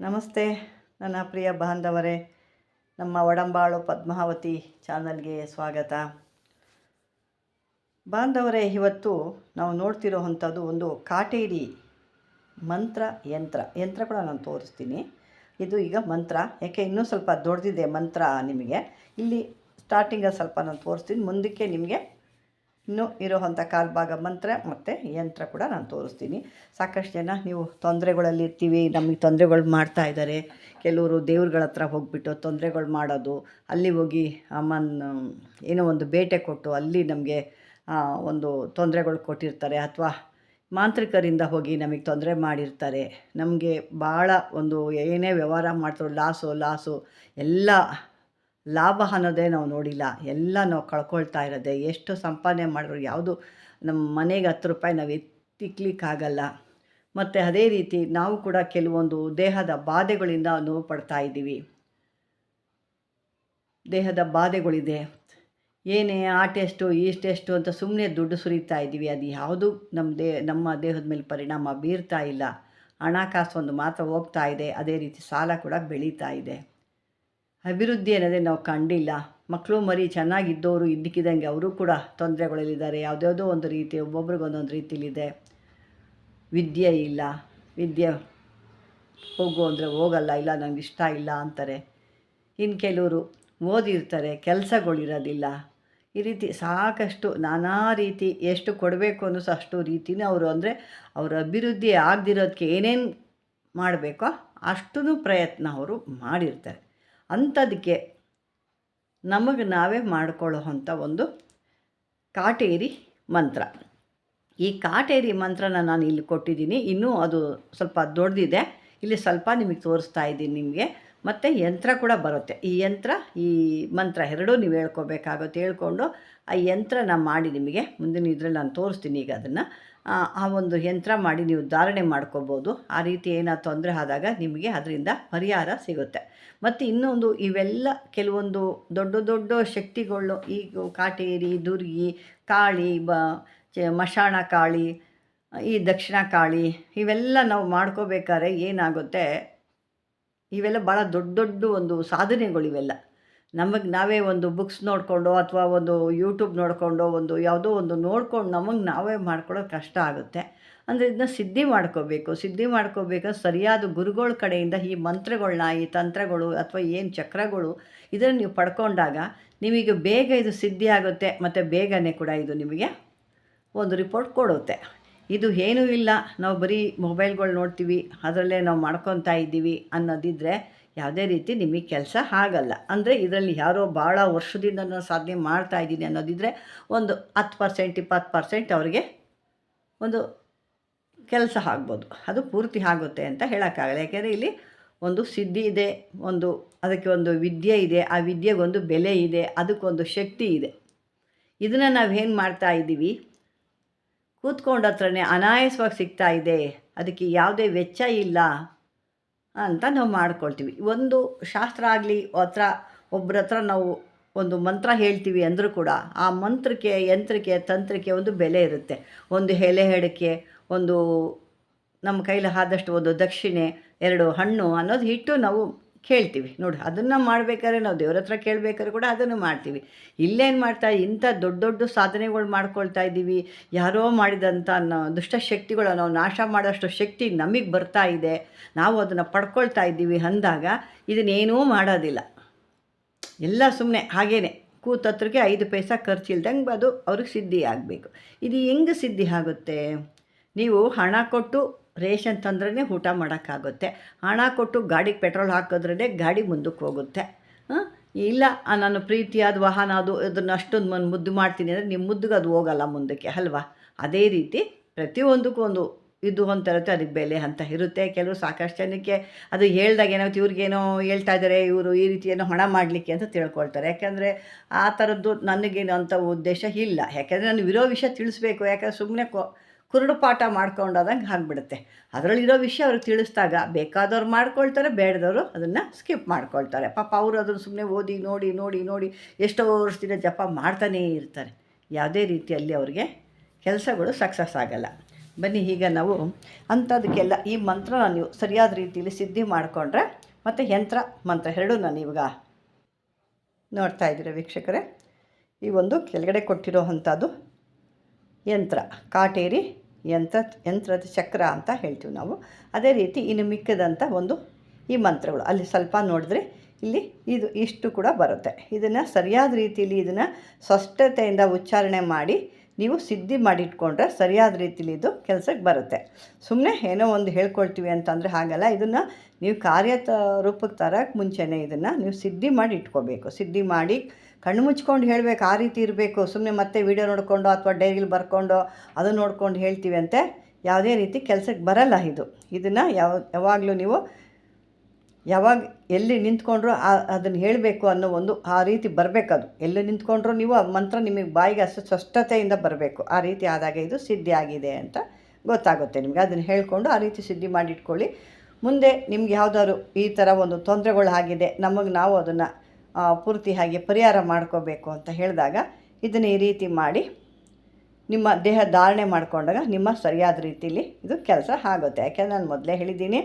ನಮಸ್ತೆ, ನನ್ನ ಪ್ರಿಯ ಬಾಂಧವರೇ. ನಮ್ಮ ಒಡಂಬಾಳು ಪದ್ಮಾವತಿ ಚಾನಲ್ಗೆ ಸ್ವಾಗತ. ಬಾಂಧವರೇ, ಇವತ್ತು ನಾವು ನೋಡ್ತಿರೋ ಅಂಥದ್ದು ಒಂದು ಕಾಟೇರಿ ಮಂತ್ರ ಯಂತ್ರ. ಯಂತ್ರ ಕೂಡ ನಾನು ತೋರಿಸ್ತೀನಿ. ಇದು ಈಗ ಮಂತ್ರ. ಯಾಕೆ ಇನ್ನೂ ಸ್ವಲ್ಪ ದೊಡ್ಡದಿದೆ ಮಂತ್ರ ನಿಮಗೆ. ಇಲ್ಲಿ ಸ್ಟಾರ್ಟಿಂಗಲ್ಲಿ ಸ್ವಲ್ಪ ನಾನು ತೋರಿಸ್ತೀನಿ. ಮುಂದಕ್ಕೆ ನಿಮಗೆ ಇನ್ನೂ ಇರೋವಂಥ ಕಾಲ್ಭಾಗ ಮಂತ್ರ ಮತ್ತು ಯಂತ್ರ ಕೂಡ ನಾನು ತೋರಿಸ್ತೀನಿ. ಸಾಕಷ್ಟು ಜನ ನೀವು ತೊಂದರೆಗಳಲ್ಲಿ ಇರ್ತೀವಿ, ನಮಗೆ ತೊಂದರೆಗಳು ಮಾಡ್ತಾ ಇದ್ದಾರೆ. ಕೆಲವರು ದೇವ್ರಗಳ ಹತ್ರ ಹೋಗಿಬಿಟ್ಟು ತೊಂದರೆಗಳು ಮಾಡೋದು, ಅಲ್ಲಿ ಹೋಗಿ ಅಮ್ಮನ, ಏನೋ ಒಂದು ಬೇಟೆ ಕೊಟ್ಟು ಅಲ್ಲಿ ನಮಗೆ ಒಂದು ತೊಂದರೆಗಳು ಕೊಟ್ಟಿರ್ತಾರೆ ಅಥವಾ ಮಾಂತ್ರಿಕರಿಂದ ಹೋಗಿ ನಮಗೆ ತೊಂದರೆ ಮಾಡಿರ್ತಾರೆ. ನಮಗೆ ಭಾಳ ಒಂದು ಏನೇ ವ್ಯವಹಾರ ಮಾಡ್ತಾರೋ, ಲಾಸು ಲಾಸು, ಎಲ್ಲ ಲಾಭ ಅನ್ನೋದೇ ನಾವು ನೋಡಿಲ್ಲ. ಎಲ್ಲ ನಾವು ಕಳ್ಕೊಳ್ತಾ ಇರೋದೆ. ಎಷ್ಟು ಸಂಪಾದನೆ ಮಾಡಿದ್ರು ಯಾವುದು ನಮ್ಮ ಮನೆಗೆ ಹತ್ತು ರೂಪಾಯಿ ನಾವು ಎತ್ತಿಕ್ಲಿಕ್ಕಾಗಲ್ಲ. ಮತ್ತು ಅದೇ ರೀತಿ ನಾವು ಕೂಡ ಕೆಲವೊಂದು ದೇಹದ ಬಾಧೆಗಳಿಂದ ನೋವು ಪಡ್ತಾ ಇದ್ದೀವಿ. ದೇಹದ ಬಾಧೆಗಳಿದೆ. ಏನೇ ಆ ಟೆಸ್ಟು ಈ ಟೆಸ್ಟು ಅಂತ ಸುಮ್ಮನೆ ದುಡ್ಡು ಸುರಿತಾ ಇದ್ದೀವಿ. ಅದು ಯಾವುದು ನಮ್ಮ ದೇಹ ನಮ್ಮ ದೇಹದ ಮೇಲೆ ಪರಿಣಾಮ ಬೀರ್ತಾ ಇಲ್ಲ. ಹಣಕಾಸು ಒಂದು ಮಾತ್ರ ಹೋಗ್ತಾ ಇದೆ. ಅದೇ ರೀತಿ ಸಾಲ ಕೂಡ ಬೆಳೀತಾ ಇದೆ. ಅಭಿವೃದ್ಧಿ ಅನ್ನೋದೇ ನಾವು ಕಂಡಿಲ್ಲ. ಮಕ್ಕಳು ಮರಿ ಚೆನ್ನಾಗಿದ್ದವರು ಇದ್ದಕ್ಕಿದ್ದಂಗೆ ಅವರು ಕೂಡ ತೊಂದರೆಗಳಲ್ಲಿದ್ದಾರೆ ಯಾವುದ್ಯಾವುದೋ ಒಂದು ರೀತಿ, ಒಬ್ಬೊಬ್ರಿಗೆ ಒಂದೊಂದು ರೀತಿಲಿದೆ. ವಿದ್ಯೆ ಇಲ್ಲ. ವಿದ್ಯೆ ಹೋಗು ಅಂದರೆ ಹೋಗಲ್ಲ, ಇಲ್ಲ ನನಗೆ ಇಷ್ಟ ಇಲ್ಲ ಅಂತಾರೆ. ಇನ್ನು ಕೆಲವರು ಓದಿರ್ತಾರೆ, ಕೆಲಸಗಳಿರೋದಿಲ್ಲ. ಈ ರೀತಿ ಸಾಕಷ್ಟು ನಾನಾ ರೀತಿ ಎಷ್ಟು ಕೊಡಬೇಕು ಅನ್ನೋ ಅಷ್ಟು ರೀತಿನೇ ಅವರು ಅಂದರೆ ಅವರ ಅಭಿವೃದ್ಧಿ ಆಗದಿರೋದಕ್ಕೆ ಏನೇನು ಮಾಡಬೇಕೋ ಅಷ್ಟೂ ಪ್ರಯತ್ನ ಅವರು ಮಾಡಿರ್ತಾರೆ. ಅಂಥದಕ್ಕೆ ನಮಗೆ ನಾವೇ ಮಾಡಿಕೊಳ್ಳೋ ಅಂಥ ಒಂದು ಕಾಟೇರಿ ಮಂತ್ರ. ಈ ಕಾಟೇರಿ ಮಂತ್ರನ ನಾನು ಇಲ್ಲಿ ಕೊಟ್ಟಿದ್ದೀನಿ. ಇನ್ನೂ ಅದು ಸ್ವಲ್ಪ ದೊಡ್ಡದಿದೆ ಇಲ್ಲಿ ಸ್ವಲ್ಪ ನಿಮಗೆ ತೋರಿಸ್ತಾ ಇದ್ದೀನಿ ನಿಮಗೆ. ಮತ್ತು ಯಂತ್ರ ಕೂಡ ಬರುತ್ತೆ. ಈ ಯಂತ್ರ, ಈ ಮಂತ್ರ ಎರಡೂ ನೀವು ಹೇಳ್ಕೊಬೇಕಾಗುತ್ತೆ. ಹೇಳ್ಕೊಂಡು ಆ ಯಂತ್ರನ ಮಾಡಿ ನಿಮಗೆ. ಮುಂದಿನ ಇದರಲ್ಲಿ ನಾನು ತೋರಿಸ್ತೀನಿ ಈಗ ಅದನ್ನು. ಆ ಒಂದು ಯಂತ್ರ ಮಾಡಿ ನೀವು ಧಾರಣೆ ಮಾಡ್ಕೋಬೋದು. ಆ ರೀತಿ ಏನಾದ ತೊಂದರೆ ಆದಾಗ ನಿಮಗೆ ಅದರಿಂದ ಪರಿಹಾರ ಸಿಗುತ್ತೆ. ಮತ್ತು ಇನ್ನೊಂದು ಇವೆಲ್ಲ ಕೆಲವೊಂದು ದೊಡ್ಡ ದೊಡ್ಡ ಶಕ್ತಿಗಳು ಈ ಕಾಟೇರಿ, ದುರ್ಗಿ, ಕಾಳಿ, ಬ, ಚ, ಮಶಾಣ ಕಾಳಿ, ಈ ದಕ್ಷಿಣ ಕಾಳಿ ಇವೆಲ್ಲ ನಾವು ಮಾಡ್ಕೋಬೇಕಾದ್ರೆ ಏನಾಗುತ್ತೆ? ಇವೆಲ್ಲ ಭಾಳ ದೊಡ್ಡ ದೊಡ್ಡ ಒಂದು ಸಾಧನೆಗಳು ಇವೆಲ್ಲ ನಮಗೆ ನಾವೇ ಒಂದು ಬುಕ್ಸ್ ನೋಡಿಕೊಂಡು ಅಥವಾ ಒಂದು ಯೂಟ್ಯೂಬ್ ನೋಡಿಕೊಂಡು ಒಂದು ಯಾವುದೋ ಒಂದು ನೋಡ್ಕೊಂಡು ನಮಗೆ ನಾವೇ ಮಾಡ್ಕೊಳ್ಳೋದು ಕಷ್ಟ ಆಗುತ್ತೆ. ಅಂದರೆ ಇದನ್ನ ಸಿದ್ಧಿ ಮಾಡ್ಕೋಬೇಕು. ಸಿದ್ಧಿ ಮಾಡ್ಕೋಬೇಕು ಸರಿಯಾದ ಗುರುಗಳ ಕಡೆಯಿಂದ ಈ ಮಂತ್ರಗಳನ್ನ ಈ ತಂತ್ರಗಳು ಅಥವಾ ಏನು ಚಕ್ರಗಳು ಇದನ್ನು ನೀವು ಪಡ್ಕೊಂಡಾಗ ನಿಮಗೆ ಬೇಗ ಇದು ಸಿದ್ಧಿ ಆಗುತ್ತೆ ಮತ್ತು ಬೇಗನೆ ಕೂಡ ಇದು ನಿಮಗೆ ಒಂದು ರಿಪೋರ್ಟ್ ಕೊಡುತ್ತೆ. ಇದು ಏನೂ ಇಲ್ಲ. ನಾವು ಬರೀ ಮೊಬೈಲ್ಗಳು ನೋಡ್ತೀವಿ. ಅದರಲ್ಲೇ ನಾವು ಮಾಡ್ಕೊತಾ ಇದ್ದೀವಿ ಅನ್ನೋದಿದ್ದರೆ ಯಾವುದೇ ರೀತಿ ನಿಮಗೆ ಕೆಲಸ ಆಗಲ್ಲ. ಅಂದರೆ ಇದರಲ್ಲಿ ಯಾರೋ ಭಾಳ ವರ್ಷದಿಂದ ನಾನು ಸಾಧನೆ ಮಾಡ್ತಾ ಇದ್ದೀನಿ ಅನ್ನೋದಿದ್ದರೆ ಒಂದು ಹತ್ತು ಪರ್ಸೆಂಟ್ ಇಪ್ಪತ್ತು ಪರ್ಸೆಂಟ್ ಅವ್ರಿಗೆ ಒಂದು ಕೆಲಸ ಆಗ್ಬೋದು. ಅದು ಪೂರ್ತಿ ಆಗುತ್ತೆ ಅಂತ ಹೇಳೋಕ್ಕಾಗಲ್ಲ. ಯಾಕೆಂದರೆ ಇಲ್ಲಿ ಒಂದು ಸಿದ್ಧಿ ಇದೆ, ಒಂದು ಅದಕ್ಕೆ ಒಂದು ವಿದ್ಯೆ ಇದೆ, ಆ ವಿದ್ಯೆಗೊಂದು ಬೆಲೆ ಇದೆ, ಅದಕ್ಕೊಂದು ಶಕ್ತಿ ಇದೆ. ಇದನ್ನು ನಾವು ಏನು ಮಾಡ್ತಾ ಇದ್ದೀವಿ? ಕೂತ್ಕೊಂಡ ಹತ್ರನೇ ಅನಾಯಾಸವಾಗಿ ಸಿಗ್ತಾ ಇದೆ. ಅದಕ್ಕೆ ಯಾವುದೇ ವೆಚ್ಚ ಇಲ್ಲ. ಅಂತ ನಾವು ಮಾಡ್ಕೊಳ್ತೀವಿ. ಒಂದು ಶಾಸ್ತ್ರ ಆಗಲಿ ಹತ್ರ ಒಬ್ಬರ ಹತ್ರ ನಾವು ಒಂದು ಮಂತ್ರ ಹೇಳ್ತೀವಿ ಅಂದರೂ ಕೂಡ ಆ ಮಂತ್ರಕ್ಕೆ, ಯಂತ್ರಕ್ಕೆ, ತಂತ್ರಕ್ಕೆ ಒಂದು ಬೆಲೆ ಇರುತ್ತೆ. ಒಂದು ಎಲೆ ಹೆಡಕ್ಕೆ ಒಂದು ನಮ್ಮ ಕೈಲಿ ಆದಷ್ಟು ಒಂದು ದಕ್ಷಿಣೆ, ಎರಡು ಹಣ್ಣು ಅನ್ನೋದು ಇಟ್ಟು ನಾವು ಕೇಳ್ತೀವಿ. ನೋಡಿ, ಅದನ್ನು ಮಾಡಬೇಕಾದ್ರೆ ನಾವು ದೇವ್ರ ಹತ್ರ ಕೇಳಬೇಕಾದ್ರೆ ಕೂಡ ಅದನ್ನು ಮಾಡ್ತೀವಿ. ಇಲ್ಲೇನು ಮಾಡ್ತಾ, ಇಂಥ ದೊಡ್ಡ ದೊಡ್ಡ ಸಾಧನೆಗಳು ಮಾಡ್ಕೊಳ್ತಾ ಇದ್ದೀವಿ. ಯಾರೋ ಮಾಡಿದಂಥ ದುಷ್ಟಶಕ್ತಿಗಳು ನಾವು ನಾಶ ಮಾಡೋಷ್ಟು ಶಕ್ತಿ ನಮಗೆ ಬರ್ತಾ ಇದೆ. ನಾವು ಅದನ್ನು ಪಡ್ಕೊಳ್ತಾ ಇದ್ದೀವಿ ಅಂದಾಗ ಇದನ್ನೇನೂ ಮಾಡೋದಿಲ್ಲ. ಎಲ್ಲ ಸುಮ್ಮನೆ ಹಾಗೇ ಕೂತತ್ರಕ್ಕೆ ಐದು ಪೈಸ ಖರ್ಚಿಲ್ದಂಗೆ ಅದು ಅವ್ರಿಗೆ ಸಿದ್ಧಿ ಆಗಬೇಕು. ಇದು ಹೆಂಗೆ ಸಿದ್ಧಿ ಆಗುತ್ತೆ? ನೀವು ಹಣ ಕೊಟ್ಟು ರೇಷನ್ ತಂದ್ರೇ ಊಟ ಮಾಡೋಕ್ಕಾಗುತ್ತೆ. ಹಣ ಕೊಟ್ಟು ಗಾಡಿಗೆ ಪೆಟ್ರೋಲ್ ಹಾಕಿದ್ರೇ ಗಾಡಿ ಮುಂದಕ್ಕೆ ಹೋಗುತ್ತೆ. ಇಲ್ಲ ನಾನು ಪ್ರೀತಿಯಾದ ವಾಹನ ಅದು, ಅದನ್ನು ಅಷ್ಟೊಂದು ಮುದ್ದು ಮಾಡ್ತೀನಿ ಅಂದರೆ ನಿಮ್ಮ ಮುದ್ದುಗೆ ಅದು ಹೋಗಲ್ಲ ಮುಂದಕ್ಕೆ, ಅಲ್ವಾ? ಅದೇ ರೀತಿ ಪ್ರತಿಯೊಂದಕ್ಕೂ ಒಂದು ಇದು ಅಂತ ಇರುತ್ತೆ ಅದಕ್ಕೆ ಬೆಲೆ ಅಂತ ಇರುತ್ತೆ. ಕೆಲವು ಸಾಕಷ್ಟು ಜನಕ್ಕೆ ಅದು ಹೇಳ್ದಾಗ ಏನಾಗುತ್ತೆ, ಇವ್ರಿಗೇನೋ ಹೇಳ್ತಾ ಇದ್ದಾರೆ ಇವರು ಈ ರೀತಿ ಏನೋ ಹಣ ಮಾಡಲಿಕ್ಕೆ ಅಂತ ತಿಳ್ಕೊಳ್ತಾರೆ. ಯಾಕೆಂದರೆ ಆ ಥರದ್ದು ನನಗೇನು ಅಂಥ ಉದ್ದೇಶ ಇಲ್ಲ. ಯಾಕೆಂದರೆ ನಾನು ಇರೋ ವಿಷಯ ತಿಳಿಸ್ಬೇಕು, ಯಾಕಂದರೆ ಸುಮ್ಮನೆ ಕೊ ಕುರುಡು ಪಾಠ ಮಾಡ್ಕೊಂಡಾದಂಗೆ ಆಗ್ಬಿಡುತ್ತೆ. ಅದರಲ್ಲಿರೋ ವಿಷಯ ಅವ್ರಿಗೆ ತಿಳಿಸ್ದಾಗ ಬೇಕಾದವ್ರು ಮಾಡ್ಕೊಳ್ತಾರೆ, ಬೇಡದವರು ಅದನ್ನು ಸ್ಕಿಪ್ ಮಾಡ್ಕೊಳ್ತಾರೆ. ಪಾಪ ಅವರು ಅದನ್ನು ಸುಮ್ಮನೆ ಓದಿ, ನೋಡಿ ನೋಡಿ ನೋಡಿ ಎಷ್ಟೋ ವರ್ಷದಿಂದ ಜಪ ಮಾಡ್ತಾನೇ ಇರ್ತಾರೆ. ಯಾವುದೇ ರೀತಿಯಲ್ಲಿ ಅವ್ರಿಗೆ ಕೆಲಸಗಳು ಸಕ್ಸಸ್ ಆಗಲ್ಲ. ಬನ್ನಿ, ಈಗ ನಾವು ಅಂಥದಕ್ಕೆಲ್ಲ ಈ ಮಂತ್ರನ ನೀವು ಸರಿಯಾದ ರೀತಿಯಲ್ಲಿ ಸಿದ್ಧಿ ಮಾಡಿಕೊಂಡ್ರೆ ಮತ್ತು ಯಂತ್ರ ಮಂತ್ರ ಎರಡೂ ನಾನು ಇವಾಗ ನೋಡ್ತಾ ಇದ್ದೀರ ವೀಕ್ಷಕರೇ? ಈ ಒಂದು ಕೆಳಗಡೆ ಕೊಟ್ಟಿರೋ ಅಂಥದ್ದು ಯಂತ್ರ, ಕಾಟೇರಿ ಯಂತ್ರ, ಯಂತ್ರದ ಚಕ್ರ ಅಂತ ಹೇಳ್ತೀವಿ ನಾವು. ಅದೇ ರೀತಿ ಇನ್ನು ಮಿಕ್ಕದಂಥ ಒಂದು ಈ ಮಂತ್ರಗಳು. ಅಲ್ಲಿ ಸ್ವಲ್ಪ ನೋಡಿದ್ರೆ ಇಲ್ಲಿ ಇದು ಇಷ್ಟು ಕೂಡ ಬರುತ್ತೆ. ಇದನ್ನು ಸರಿಯಾದ ರೀತಿಯಲ್ಲಿ ಇದನ್ನು ಸ್ಪಷ್ಟತೆಯಿಂದ ಉಚ್ಚಾರಣೆ ಮಾಡಿ ನೀವು ಸಿದ್ಧಿ ಮಾಡಿಟ್ಕೊಂಡ್ರೆ ಸರಿಯಾದ ರೀತಿಯಲ್ಲಿ ಇದು ಕೆಲಸಕ್ಕೆ ಬರುತ್ತೆ. ಸುಮ್ಮನೆ ಏನೋ ಒಂದು ಹೇಳ್ಕೊಳ್ತೀವಿ ಅಂತಂದರೆ ಹಾಗಲ್ಲ. ಇದನ್ನು ನೀವು ಕಾರ್ಯ ರೂಪಕ್ಕೆ ತರಕ್ಕೆ ಮುಂಚೆನೇ ಇದನ್ನು ನೀವು ಸಿದ್ಧಿ ಮಾಡಿ ಇಟ್ಕೋಬೇಕು ಸಿದ್ಧಿ ಮಾಡಿ ಕಣ್ಣು ಮುಚ್ಕೊಂಡು ಹೇಳಬೇಕು, ಆ ರೀತಿ ಇರಬೇಕು. ಸುಮ್ಮನೆ ಮತ್ತೆ ವಿಡಿಯೋ ನೋಡಿಕೊಂಡು ಅಥವಾ ಡೈರಿಲಿ ಬರ್ಕೊಂಡು ಅದು ನೋಡ್ಕೊಂಡು ಹೇಳ್ತೀವಿ ಅಂತೆ ಯಾವುದೇ ರೀತಿ ಕೆಲಸಕ್ಕೆ ಬರಲ್ಲ ಇದು. ಇದನ್ನು ಯಾವ, ಯಾವಾಗಲೂ ನೀವು ಯಾವಾಗ ಎಲ್ಲಿ ನಿಂತ್ಕೊಂಡ್ರು ಅದನ್ನು ಹೇಳಬೇಕು ಅನ್ನೋ ಒಂದು, ಆ ರೀತಿ ಬರಬೇಕದು. ಎಲ್ಲಿ ನಿಂತ್ಕೊಂಡ್ರು ನೀವು ಆ ಮಂತ್ರ ನಿಮಗೆ ಬಾಯಿಗೆ ಅಷ್ಟು ಸ್ಪಷ್ಟತೆಯಿಂದ ಬರಬೇಕು. ಆ ರೀತಿ ಆದಾಗ ಇದು ಸಿದ್ಧಿ ಆಗಿದೆ ಅಂತ ಗೊತ್ತಾಗುತ್ತೆ ನಿಮಗೆ. ಅದನ್ನು ಹೇಳಿಕೊಂಡು ಆ ರೀತಿ ಸಿದ್ಧಿ ಮಾಡಿಟ್ಕೊಳ್ಳಿ. ಮುಂದೆ ನಿಮ್ಗೆ ಯಾವುದಾದ್ರು ಈ ಥರ ಒಂದು ತೊಂದರೆಗಳು ಆಗಿದೆ, ನಮಗೆ ನಾವು ಅದನ್ನು ಪೂರ್ತಿ ಹಾಗೆ ಪರಿಹಾರ ಮಾಡ್ಕೋಬೇಕು ಅಂತ ಹೇಳಿದಾಗ ಇದನ್ನು ಈ ರೀತಿ ಮಾಡಿ ನಿಮ್ಮ ದೇಹ ಧಾರಣೆ ಮಾಡಿಕೊಂಡಾಗ ನಿಮ್ಮ ಸರಿಯಾದ ರೀತಿಯಲ್ಲಿ ಇದು ಕೆಲಸ ಆಗುತ್ತೆ. ಯಾಕೆಂದರೆ ನಾನು ಮೊದಲೇ ಹೇಳಿದ್ದೀನಿ,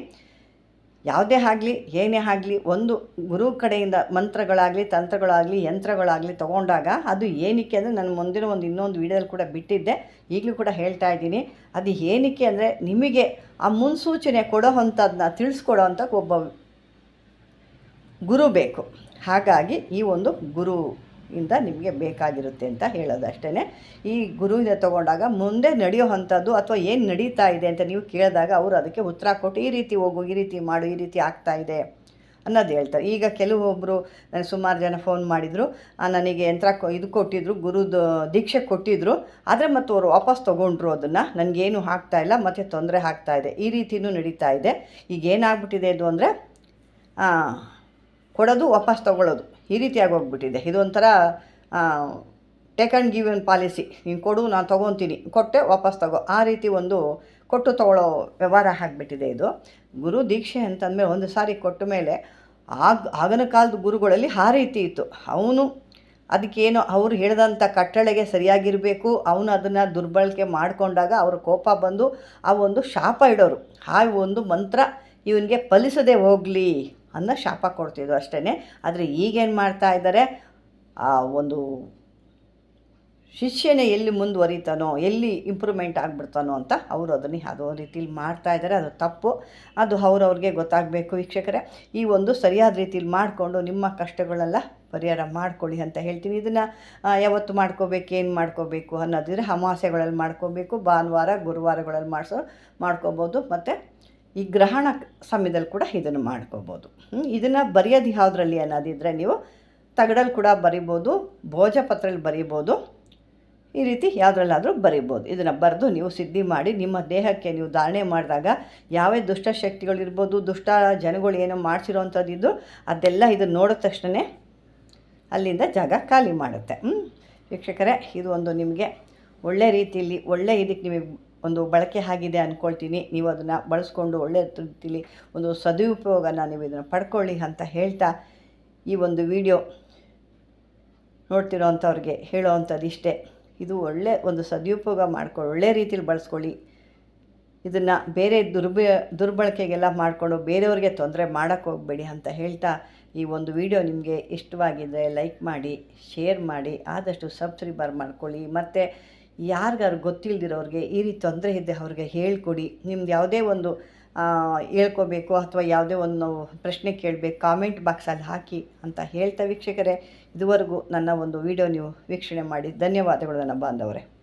ಯಾವುದೇ ಆಗಲಿ, ಏನೇ ಆಗಲಿ, ಒಂದು ಗುರು ಕಡೆಯಿಂದ ಮಂತ್ರಗಳಾಗಲಿ, ತಂತ್ರಗಳಾಗಲಿ, ಯಂತ್ರಗಳಾಗಲಿ ತೊಗೊಂಡಾಗ ಅದು ಏನಕ್ಕೆ ಅಂದರೆ ನಾನು ಮುಂದಿನ ಒಂದು ಇನ್ನೊಂದು ವೀಡಿಯೋದಲ್ಲಿ ಕೂಡ ಬಿಟ್ಟಿದ್ದೆ, ಈಗಲೂ ಕೂಡ ಹೇಳ್ತಾ ಇದ್ದೀನಿ. ಅದು ಏನಕ್ಕೆ ಅಂದರೆ ನಿಮಗೆ ಆ ಮುನ್ಸೂಚನೆ ಕೊಡೋ ಅಂಥದ್ದನ್ನ ತಿಳಿಸ್ಕೊಡೋ ಅಂಥ ಒಬ್ಬ ಗುರು ಬೇಕು. ಹಾಗಾಗಿ ಈ ಒಂದು ಗುರು ಇಂದ ನಿಮಗೆ ಬೇಕಾಗಿರುತ್ತೆ ಅಂತ ಹೇಳೋದು ಅಷ್ಟೇ ಈ ಗುರುವಿನ ತೊಗೊಂಡಾಗ ಮುಂದೆ ನಡೆಯೋ ಅಂಥದ್ದು ಅಥವಾ ಏನು ನಡೀತಾ ಇದೆ ಅಂತ ನೀವು ಕೇಳಿದಾಗ ಅವರು ಅದಕ್ಕೆ ಉತ್ತರ ಕೊಟ್ಟು ಈ ರೀತಿ ಹೋಗು, ಈ ರೀತಿ ಮಾಡು, ಈ ರೀತಿ ಆಗ್ತಾ ಇದೆ ಅನ್ನೋದು ಹೇಳ್ತಾರೆ. ಈಗ ಕೆಲವೊಬ್ಬರು ನನಗೆ ಸುಮಾರು ಜನ ಫೋನ್ ಮಾಡಿದರು. ನನಗೆ ಯಂತ್ರ ಇದು ಕೊಟ್ಟಿದ್ರು, ಗುರುದು ದೀಕ್ಷೆ ಕೊಟ್ಟಿದ್ದರು ಆದರೆ ಮತ್ತು ಅವರು ವಾಪಸ್ ತೊಗೊಂಡ್ರು ಅದನ್ನು. ನನಗೇನು ಆಗ್ತಾ ಇಲ್ಲ, ಮತ್ತು ತೊಂದರೆ ಆಗ್ತಾ ಇದೆ. ಈ ರೀತಿಯೂ ನಡೀತಾ ಇದೆ. ಈಗ ಏನಾಗ್ಬಿಟ್ಟಿದೆ ಇದು ಅಂದರೆ ಕೊಡೋದು, ವಾಪಸ್ ತೊಗೊಳ್ಳೋದು. ಈ ರೀತಿಯಾಗಿ ಹೋಗ್ಬಿಟ್ಟಿದೆ. ಇದೊಂಥರ ಟೇಕ್ ಆ್ಯಂಡ್ ಗಿವ್ ಎನ್ ಪಾಲಿಸಿ ನೀನು ಕೊಡು, ನಾನು ತೊಗೊತೀನಿ. ಕೊಟ್ಟೆ, ವಾಪಸ್ ತಗೋ. ಆ ರೀತಿ ಒಂದು ಕೊಟ್ಟು ತೊಗೊಳ್ಳೋ ವ್ಯವಹಾರ ಆಗಿಬಿಟ್ಟಿದೆ ಇದು. ಗುರು ದೀಕ್ಷೆ ಅಂತಂದಮೇಲೆ ಒಂದು ಸಾರಿ ಕೊಟ್ಟ ಮೇಲೆ ಆಗ, ಆಗಿನ ಕಾಲದ ಗುರುಗಳಲ್ಲಿ ಆ ರೀತಿ ಇತ್ತು. ಅವನು ಅದಕ್ಕೇನು, ಅವ್ರು ಹೇಳಿದಂಥ ಕಟ್ಟಳೆಗೆ ಸರಿಯಾಗಿರಬೇಕು. ಅವನು ಅದನ್ನು ದುರ್ಬಳಕೆ ಮಾಡಿಕೊಂಡಾಗ ಅವ್ರ ಕೋಪ ಬಂದು ಆ ಒಂದು ಶಾಪ ಇಡೋರು. ಆ ಒಂದು ಮಂತ್ರ ಇವನಿಗೆ ಫಲಿಸದೆ ಹೋಗಲಿ. ಅನ್ನೋ ಶಾಪ ಕೊಡ್ತಿದ್ರು ಅಷ್ಟೇ ಆದರೆ ಈಗೇನು ಮಾಡ್ತಾ ಇದ್ದಾರೆ? ಆ ಒಂದು ಶಿಷ್ಯನೇ ಎಲ್ಲಿ ಮುಂದುವರಿತಾನೋ, ಎಲ್ಲಿ ಇಂಪ್ರೂವ್ಮೆಂಟ್ ಆಗಿಬಿಡ್ತಾನೋ ಅಂತ ಅವರು ಅದನ್ನು ಯಾವುದೋ ರೀತಿಲಿ ಮಾಡ್ತಾ ಇದ್ದಾರೆ. ಅದು ತಪ್ಪು. ಅದು ಅವ್ರವ್ರಿಗೆ ಗೊತ್ತಾಗಬೇಕು ವೀಕ್ಷಕರೇ. ಈ ಒಂದು ಸರಿಯಾದ ರೀತಿಲಿ ಮಾಡಿಕೊಂಡು ನಿಮ್ಮ ಕಷ್ಟಗಳೆಲ್ಲ ಪರಿಹಾರ ಮಾಡ್ಕೊಳ್ಳಿ ಅಂತ ಹೇಳ್ತೀನಿ. ಇದನ್ನು ಯಾವತ್ತು ಮಾಡ್ಕೋಬೇಕು, ಏನು ಮಾಡ್ಕೋಬೇಕು ಅನ್ನೋದಿದ್ರೆ ಅಮಾವಾಸ್ಯೆಗಳಲ್ಲಿ ಮಾಡ್ಕೋಬೇಕು, ಭಾನುವಾರ, ಗುರುವಾರಗಳಲ್ಲಿ ಮಾಡಿಸೋ, ಮಾಡ್ಕೋಬೋದು. ಮತ್ತು ಈ ಗ್ರಹಣ ಸಮಯದಲ್ಲಿ ಕೂಡ ಇದನ್ನು ಮಾಡ್ಕೋಬೋದು. ಇದನ್ನು ಬರೆಯೋದು ಯಾವುದ್ರಲ್ಲಿ ಅನ್ನೋದಿದ್ರೆ ನೀವು ತಗಡಲ್ಲಿ ಕೂಡ ಬರಿಬೋದು ಭೋಜಪತ್ರಲ್ಲಿ ಬರಿಬೋದು, ಈ ರೀತಿ ಯಾವುದ್ರಲ್ಲಾದರೂ ಬರಿಬೋದು. ಇದನ್ನು ಬರೆದು ನೀವು ಸಿದ್ಧಿ ಮಾಡಿ, ನಿಮ್ಮ ದೇಹಕ್ಕೆ ನೀವು ಧಾರಣೆ ಮಾಡಿದಾಗ ಯಾವೇ ದುಷ್ಟಶಕ್ತಿಗಳಿರ್ಬೋದು ದುಷ್ಟ ಜನಗಳು ಏನೋ ಮಾಡಿಸಿರೋವಂಥದ್ದು ಅದೆಲ್ಲ ಇದನ್ನು ನೋಡಿದ ತಕ್ಷಣ ಅಲ್ಲಿಂದ ಜಾಗ ಖಾಲಿ ಮಾಡುತ್ತೆ. ವೀಕ್ಷಕರೇ, ಇದು ಒಂದು ನಿಮಗೆ ಒಳ್ಳೆ ರೀತಿಯಲ್ಲಿ, ಒಳ್ಳೆ ಇದಕ್ಕೆ ನಿಮಗೆ ಒಂದು ಬಳಕೆ ಆಗಿದೆ ಅಂದ್ಕೊಳ್ತೀನಿ ನೀವು ಅದನ್ನು ಬಳಸ್ಕೊಂಡು ಒಳ್ಳೆಯ ರೀತಿಲಿ ಒಂದು ಸದುಪಯೋಗನ ನೀವು ಇದನ್ನು ಪಡ್ಕೊಳ್ಳಿ ಅಂತ ಹೇಳ್ತಾ ಈ ಒಂದು ವಿಡಿಯೋ ನೋಡ್ತಿರೋ ಅಂಥವ್ರಿಗೆ ಹೇಳೋ ಇಷ್ಟೇ ಇದು ಒಳ್ಳೆ ಒಂದು ಸದುಪಯೋಗ ಮಾಡ್ಕೊಳ್ಳಿ ಒಳ್ಳೆ ರೀತಿಲಿ ಬಳಸ್ಕೊಳ್ಳಿ. ಇದನ್ನು ಬೇರೆ ದುರ್ಬ, ದುರ್ಬಳಕೆಗೆಲ್ಲ ಮಾಡಿಕೊಂಡು ಬೇರೆಯವ್ರಿಗೆ ತೊಂದರೆ ಮಾಡೋಕ್ಕೆ ಹೋಗಬೇಡಿ ಅಂತ ಹೇಳ್ತಾ ಈ ಒಂದು ವಿಡಿಯೋ ನಿಮಗೆ ಇಷ್ಟವಾಗಿದ್ದರೆ ಲೈಕ್ ಮಾಡಿ, ಶೇರ್ ಮಾಡಿ, ಆದಷ್ಟು ಸಬ್ಸ್ಕ್ರೈಬರ್ ಮಾಡ್ಕೊಳ್ಳಿ. ಮತ್ತು ಯಾರಿಗಾರು ಗೊತ್ತಿಲ್ಲದಿರೋರಿಗೆ ಈ ರೀತಿ ತೊಂದರೆ ಇದ್ದೆ ಅವ್ರಿಗೆ ಹೇಳಿಕೊಡಿ. ನಿಮ್ದು ಯಾವುದೇ ಒಂದು ಹೇಳ್ಕೋಬೇಕು ಅಥವಾ ಯಾವುದೇ ಒಂದು ಪ್ರಶ್ನೆ ಕೇಳಬೇಕು, ಕಾಮೆಂಟ್ ಬಾಕ್ಸಲ್ಲಿ ಹಾಕಿ ಅಂತ ಹೇಳ್ತಾ ವೀಕ್ಷಕರೇ, ಇದುವರೆಗೂ ನನ್ನ ಒಂದು ವಿಡಿಯೋ ನೀವು ವೀಕ್ಷಣೆ ಮಾಡಿ. ಧನ್ಯವಾದಗಳು ನನ್ನ ಬಾಂಧವರೇ.